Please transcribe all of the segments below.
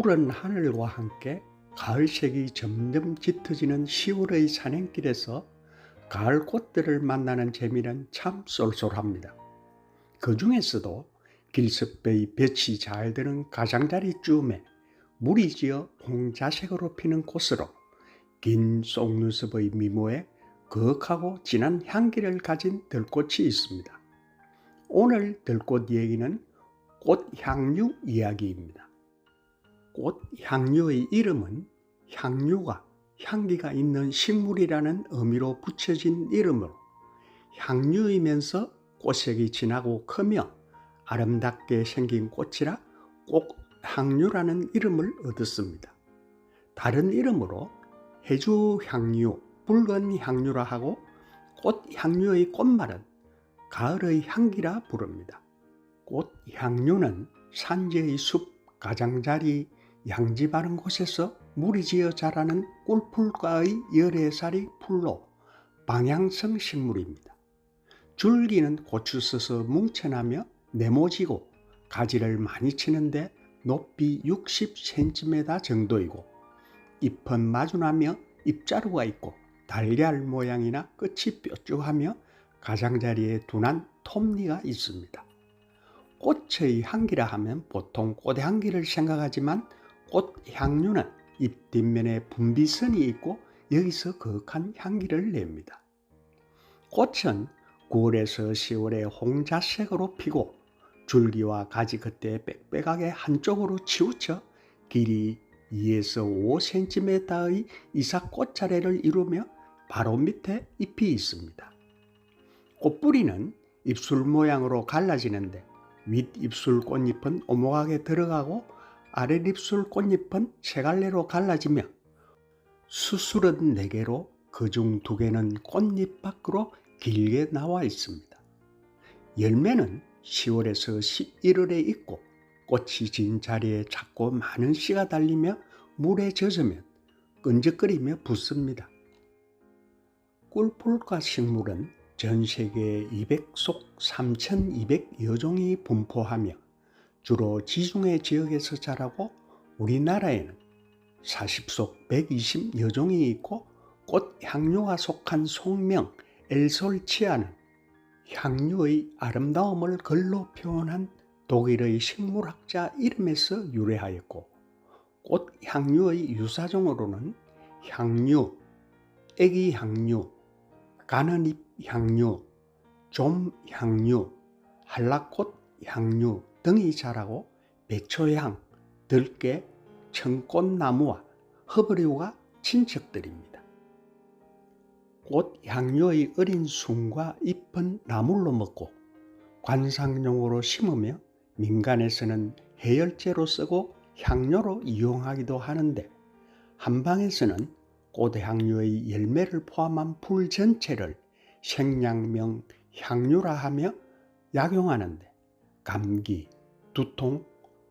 푸른 하늘과 함께 가을색이 점점 짙어지는 10월의 산행길에서 가을 꽃들을 만나는 재미는 참 쏠쏠합니다. 그 중에서도 길섭배의 볕이 잘 드는 가장자리 쯤에 물이 지어 홍자색으로 피는 꽃으로 긴 속눈썹의 미모에 거하고 진한 향기를 가진 들꽃이 있습니다. 오늘 들꽃 얘기는 꽃향류 이야기입니다. 꽃향류의 이름은 향류가 향기가 있는 식물이라는 의미로 붙여진 이름으로 향류이면서 꽃색이 진하고 크며 아름답게 생긴 꽃이라 꽃향류라는 이름을 얻었습니다. 다른 이름으로 해주 향류, 붉은 향류라 하고 꽃 향류의 꽃말은 가을의 향기라 부릅니다. 꽃 향류는 산지의 숲, 가장자리, 양지 바른 곳에서 물이 지어 자라는 꿀풀과의 열애살이 풀로 방향성 식물입니다. 줄기는 고추 써서 뭉쳐나며 네모지고 가지를 많이 치는데 높이 60cm 정도이고 잎은 마주나며 잎자루가 있고 달걀 모양이나 끝이 뾰족하며 가장자리에 둔한 톱니가 있습니다. 꽃의 향기라 하면 보통 꽃의 향기를 생각하지만 꽃 향류는 잎 뒷면에 분비선이 있고 여기서 거한 향기를 냅니다. 꽃은 9월에서 10월에 홍자색으로 피고 줄기와 가지 끝에 빽빽하게 한쪽으로 치우쳐 길이 2에서 5cm의 이삭 꽃차례를 이루며 바로 밑에 잎이 있습니다. 꽃뿌리는 입술 모양으로 갈라지는데 윗입술 꽃잎은 오목하게 들어가고 아랫입술 꽃잎은 세 갈래로 갈라지며 수술은 네 개로 그 중 두 개는 꽃잎 밖으로 길게 나와 있습니다. 열매는 10월에서 11월에 있고 꽃이 진 자리에 작고 많은 씨가 달리며 물에 젖으면 끈적거리며 붙습니다. 꿀풀과 식물은 전 세계 200속 3,200여 종이 분포하며 주로 지중해 지역에서 자라고 우리나라에는 40속 120여 종이 있고 꽃 향료가 속한 속명 엘솔치아는 향료의 아름다움을 글로 표현한 독일의 식물학자 이름에서 유래하였고 꽃 향료의 유사종으로는 향류, 애기 향류, 가는잎 향류, 좀 향류, 한라꽃 향류 등이 자라고 백초향, 들깨, 청꽃나무와 허브류가 친척들입니다. 꽃 향료의 어린 순과 잎은 나물로 먹고 관상용으로 심으며 민간에서는 해열제로 쓰고 향료로 이용하기도 하는데 한방에서는 꽃향료의 열매를 포함한 풀 전체를 생양명 향료라 하며 약용하는데 감기, 두통,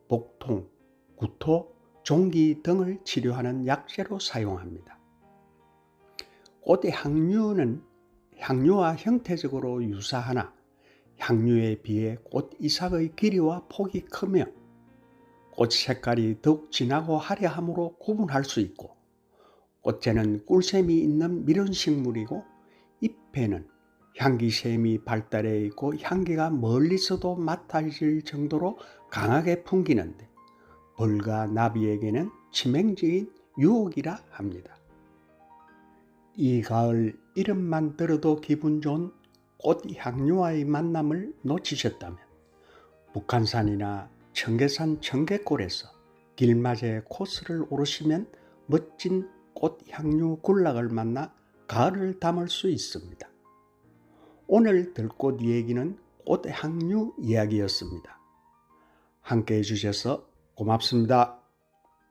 복통, 구토, 종기 등을 치료하는 약재로 사용합니다. 꽃의 향류는 향류와 형태적으로 유사하나 향류에 비해 꽃 이삭의 길이와 폭이 크며 꽃 색깔이 더욱 진하고 화려함으로 구분할 수 있고 꽃에는 꿀샘이 있는 미련식물이고 잎에는 향기샘이 발달해 있고 향기가 멀리서도 맡아질 정도로 강하게 풍기는데 벌과 나비에게는 치명적인 유혹이라 합니다. 이 가을 이름만 들어도 기분 좋은 꽃 향료와의 만남을 놓치셨다면 북한산이나 청계산 청계골에서 길맞에 코스를 오르시면 멋진 꽃 향료 군락을 만나 가을을 담을 수 있습니다. 오늘 들꽃 이야기는 꽃 향류 이야기였습니다. 함께 해주셔서 고맙습니다.